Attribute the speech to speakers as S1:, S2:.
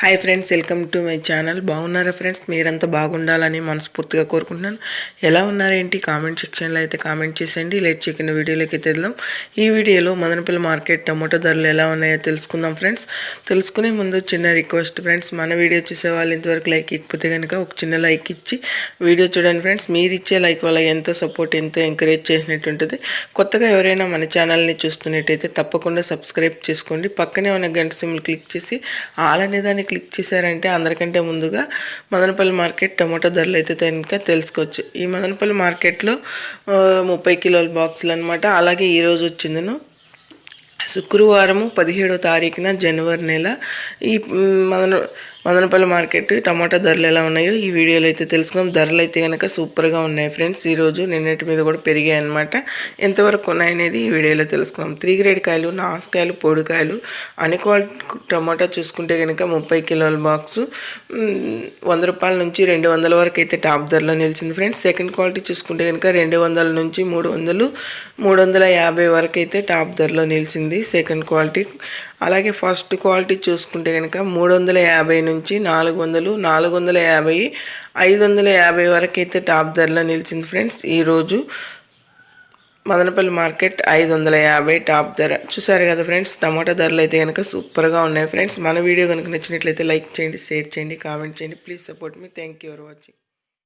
S1: Hi friends welcome to my channel బాగున్నారా friends మీరంతా బాగుండాలని మనస్ఫూర్తిగా కోరుకుంటున్నాను. ఎలా ఉన్నారేంటి కామెంట్ సెక్షన్లో అయితే కామెంట్ చేసేయండి. లేట్ చేయకుండా వీడియోలోకి తెద్దాం ఈ వీడియోలో మదనపల్లి మార్కెట్ టమోటా ధరలు ఎలా ఉన్నాయో తెలుసుకుందాం ఫ్రెండ్స్ తెలుసుకునే ముందు చిన్న రిక్వెస్ట్ ఫ్రెండ్స్ మన వీడియో చూసే వాళ్ళు ఇంతవరకు లైక్ ఇకపోతే కనుక ఒక చిన్న లైక్ ఇచ్చి వీడియో చూడండి ఫ్రెండ్స్ మీరు ఇచ్చే లైక్ వల్ల ఎంతో సపోర్ట్ ఎంతో ఎంకరేజ్ చేసినట్టు ఉంటుంది. కొత్తగా ఎవరైనా మన ఛానల్ని చూస్తున్నట్టయితే తప్పకుండా సబ్స్క్రైబ్ చేసుకోండి. పక్కనే ఉన్న గంట సిమ్లు క్లిక్ చేసి ఆల్ అనేదాన్ని దాన్ని క్లిక్ చేశారంటే అందరికంటే ముందుగా మదనపల్లి మార్కెట్ టమాటో ధరలు అయితే కనుక తెలుసుకోవచ్చు. ఈ మదనపల్లి మార్కెట్లో ముప్పై కిలోల బాక్సులు అనమాట అలాగే ఈరోజు వచ్చిందను. శుక్రవారము పదిహేడో తారీఖున జనవరి నెల. ఈ మదన మదనపల్లి మార్కెట్ టమాటా ధరలు ఎలా ఉన్నాయో ఈ వీడియోలో అయితే తెలుసుకుందాం. ధరలు అయితే కనుక సూపర్గా ఉన్నాయి ఫ్రెండ్స్. ఈరోజు నిన్నటి మీద కూడా పెరిగాయి అనమాట ఎంతవరకు ఉన్నాయనేది ఈ వీడియోలో తెలుసుకుందాం. త్రీ గ్రేడ్ కాయలు నాసుకాయలు పొడికాయలు అన్ని క్వాలిటీ టమాటా చూసుకుంటే కనుక ముప్పై కిలోల బాక్సు వంద రూపాయల నుంచి రెండు వందల వరకు అయితే టాప్ ధరలో నిలిచింది ఫ్రెండ్స్. సెకండ్ క్వాలిటీ చూసుకుంటే కనుక రెండు వందల నుంచి మూడు వందలు మూడు వందల యాభై వరకు అయితే టాప్ ధరలో నిలిచింది సెకండ్ క్వాలిటీ. అలాగే ఫస్ట్ క్వాలిటీ చూసుకుంటే కనుక మూడు వందల యాభై నుంచి నాలుగు వందలు నాలుగు వందల యాభై ఐదు వందల యాభై వరకు అయితే టాప్ ధరలో నిలిచింది ఫ్రెండ్స్. ఈరోజు మదనపల్లి మార్కెట్ ఐదు వందల యాభై టాప్ ధర. చూసారు కదా ఫ్రెండ్స్ టమాటా ధరలు అయితే కనుక సూపర్గా ఉన్నాయి ఫ్రెండ్స్. మన వీడియో కనుక నచ్చినట్లయితే లైక్ చేయండి షేర్ చేయండి కామెంట్ చేయండి. Please support me. Thank you for watching.